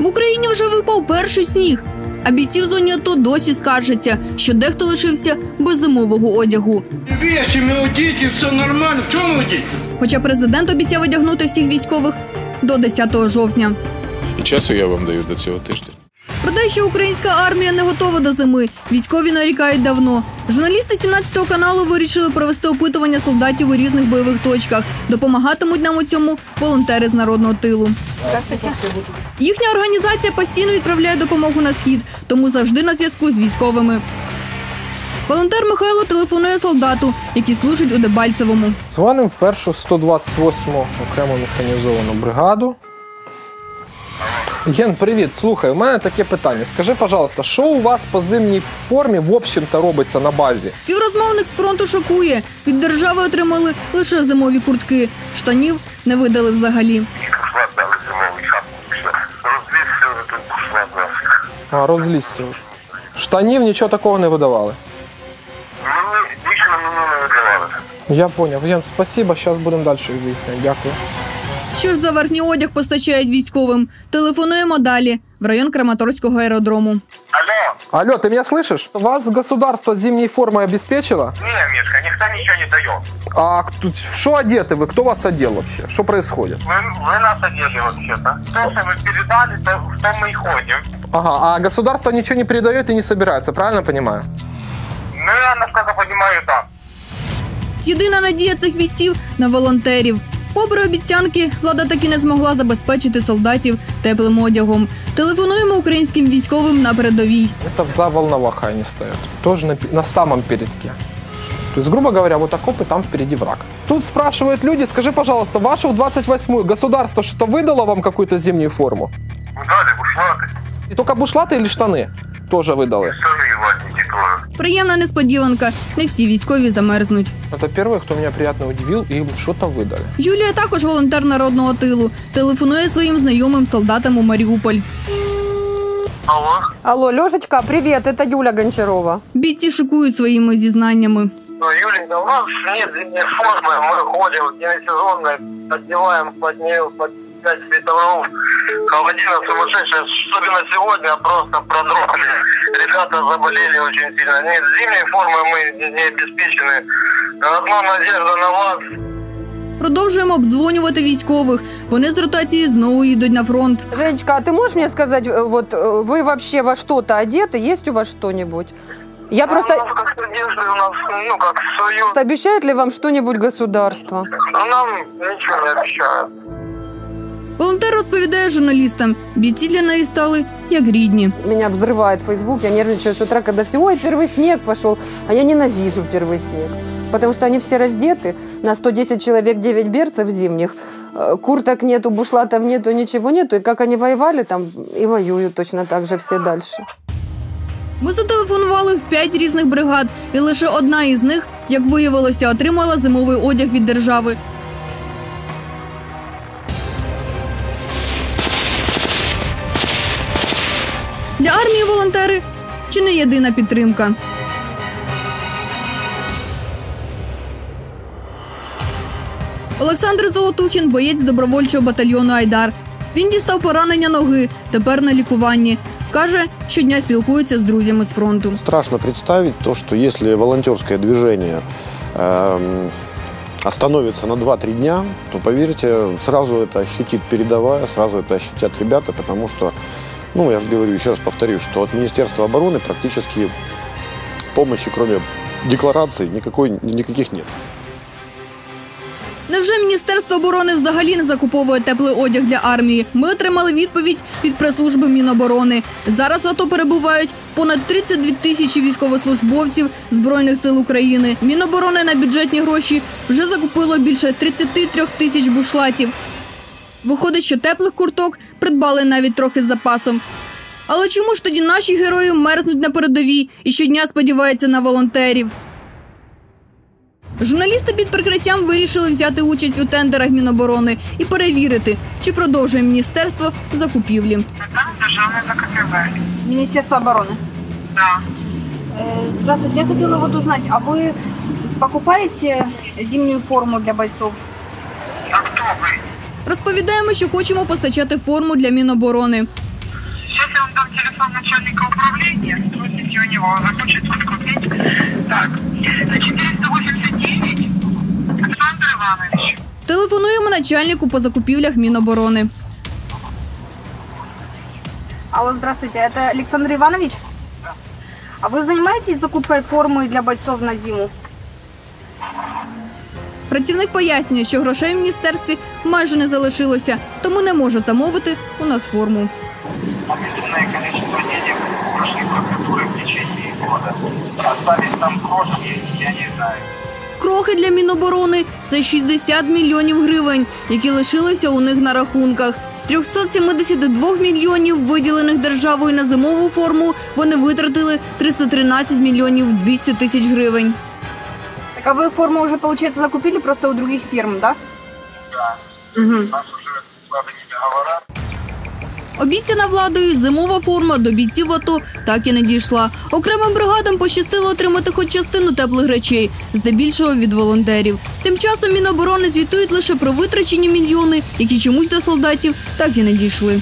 В Україні вже випав перший сніг. А бійці в зоні АТО досі скаржаться, що дехто лишився без зимового одягу. Вещами удите, все нормально. В чем удить? Хоча президент обіцяв одягнути всіх військових до 10 жовтня. І часу я вам даю до цього тижня. Про те, що українська армія не готова до зими, військові нарікають давно. Журналісти 17-го каналу вирішили провести опитування солдатів у різних бойових точках. Допомагатимуть нам у цьому волонтери з народного тилу. Здравствуйте. Їхня організація постійно відправляє допомогу на схід, тому завжди на зв'язку з військовими. Волонтер Михайло телефонує солдату, який служить у Дебальцевому. Дзвонимо в першу 128-му окрему механізовану бригаду. Ген, привіт. Слухай, у мене таке питання. Скажи, пожалуйста, що у вас по зимній формі в общем-то робиться на базі? Співрозмовник з фронту шокує. Від держави отримали лише зимові куртки. Штанів не видали взагалі. А, розлізся вже. Штанів нічого такого не видавали. Мені лично мені не видавали. Я поняв. Ген, спасибо, зараз будемо далі виясняти. Дякую. Що ж за верхній одяг постачають військовим? Телефонуємо далі в район Краматорського аеродрому. Алло? Алло, ты меня слышишь? Вас государство зимней формой обеспечило? Не, Мишка, никто ничего не дает. А тут что одеты вы? Кто вас одел вообще? Что происходит? Вы, вы нас одели вообще-то. То, что вы передали, то, в том мы и ходим. Ага, а государство ничего не передает и не собирается, правильно понимаю? Ну, я, насколько понимаю, да. Єдина надія цих бійців на волонтерів. Попри обіцянки, влада таки не змогла забезпечити солдатів теплим одягом. Телефонуємо українським військовим на передовій. Это в за Волноваха они стоят. Тоже на, пе- на самом передке. То есть, грубо говоря, вот окопы, там впереди враг. Тут спрашивают люди, скажи, пожалуйста, вашу 28-ю государство что-то выдало вам какую-то зимнюю форму? Вы дали бушлаты. И только бушлаты или штаны тоже выдали? Штаны ватники тоже. Приємна несподіванка. Не всі військові замерзнуть. Это первое, кто меня приятно удивил, и им что-то выдали. Юлія також волонтер народного тилу. Телефонує своїм знайомим солдатам у Маріуполь. Алло? Алло, Лешечка, привет, это Юля Гончарова. Бійці шокують своїми зізнаннями. Ну, Юленька, у нас нет зимней формы, мы ходим демисезонно, одеваем под нее под 5 ветров. Холодина сумасшедшая, особенно сегодня просто продрогли. Ребята заболели очень сильно. Нет, зимней формы мы не- не обеспечены. Одна надежда на вас. Продовжуємо обдзвонювати військових. Вони з ротації знову їдуть на фронт. Женечка, а ты можешь мне сказать, э, вот э, вы вообще во что-то одеты? Есть у вас что-нибудь? Я Ну, просто... У нас как одежды, у нас, ну, как свою. Обещает ли вам что-нибудь государство? Нам ничего не обещают. Волонтер розповідає журналістам. Бійці для неї стали як рідні. Меня взрывает Facebook, я нервничаю с утра, когда все, ой, первый снег пошел. А я ненавижу первый снег. Потому что они все раздеты, на 110 человек 9 берцев зимних, Э, курток нету, бушлатов нету, ничего нету. И как они воевали там, и воюют точно так же все дальше. Ми зателефонували в п'ять різних бригад, і лише одна із них, як виявилося, отримала зимовий одяг від держави. Для армії волонтери чи не єдина підтримка. Олександр Золотухін, боєць добровольчого батальйону Айдар. Він дістав поранення ноги, тепер на лікуванні. Каже, щодня спілкується з друзями з фронту. Страшно представить то, что если волонтерское движение эм, остановится на 2-3 дня, то, поверьте, сразу это ощутит передовая, сразу это ощутят ребята, потому что, ну, я же говорю, еще раз повторюсь, что от Министерства обороны практически помощи, кроме деклараций, никакой, никаких нет. Невже Міністерство оборони взагалі не закуповує теплий одяг для армії? Ми отримали відповідь від прес-служби Міноборони. Зараз в АТО перебувають понад 32 тисячі військовослужбовців Збройних сил України. Міноборони на бюджетні гроші вже закупило більше 33 тисяч бушлатів. Виходить, що теплих курток придбали навіть трохи з запасом. Але чому ж тоді наші герої мерзнуть на передовій і щодня сподіваються на волонтерів? Журналісти під прикриттям вирішили взяти участь у тендерах Міноборони і перевірити, чи продовжує міністерство закупівлі. Державный закупівель. Министерство обороны. Да. Э, Здравствуйте, я хотела вот узнать, а вы покупаете зимнюю форму для бойцов? А кто вы? Розповідаємо, що хочемо постачати форму для Міноборони. вам дам телефон начальника управления, спросите у него, захочет он купить. Так, 489, Александр Иванович. Телефонуємо начальнику по закупівлях Міноборони. Алло, здравствуйте, это Александр Иванович? А вы занимаетесь закупкой формы для бойцов на зиму? Працівник пояснює, що грошей в міністерстві майже не залишилося, тому не може замовити у нас форму. Огромное количество денег прошли процедуры в течение года. Остались там крошки, я не знаю. Крохи для Міноборони це 60 мільйонів гривень, які лишилися у них на рахунках. З 372 мільйонів, виділених державою на зимову форму, вони витратили 313 мільйонів 200 тисяч гривень. Так а вы форму уже, получается, закупили просто у других фирм, да? Да, Угу. у нас уже договора. Обіцяна владою зимова форма до бійців АТО так і не дійшла. Окремим бригадам пощастило отримати хоч частину теплих речей, здебільшого від волонтерів. Тим часом Міноборони звітують лише про витрачені мільйони, які чомусь до солдатів так і не дійшли.